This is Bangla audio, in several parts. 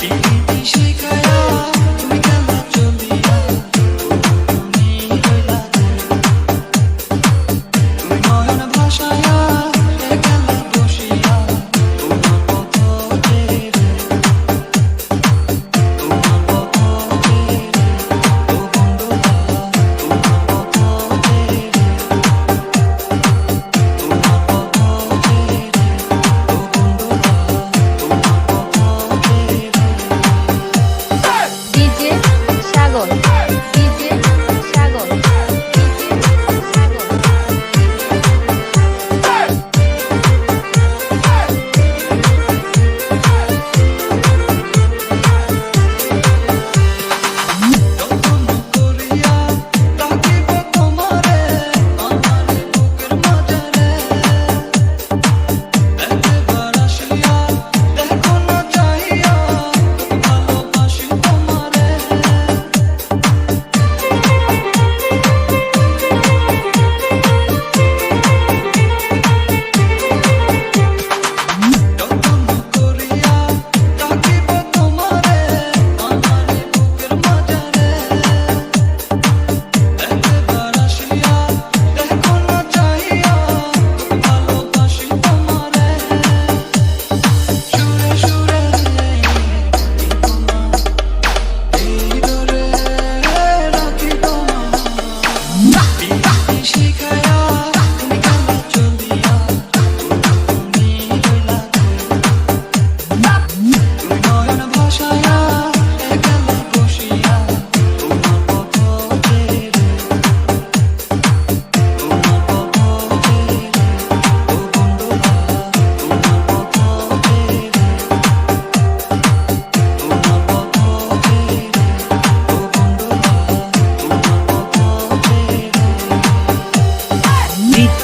Beat.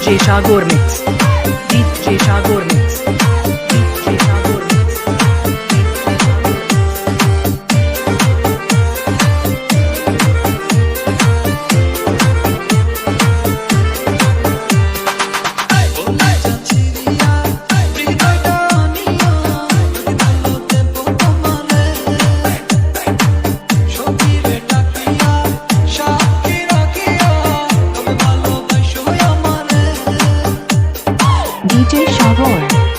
DJ Chagor Mix. DJ Chagor Mix. Alroy.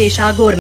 Jay Shah Gorman.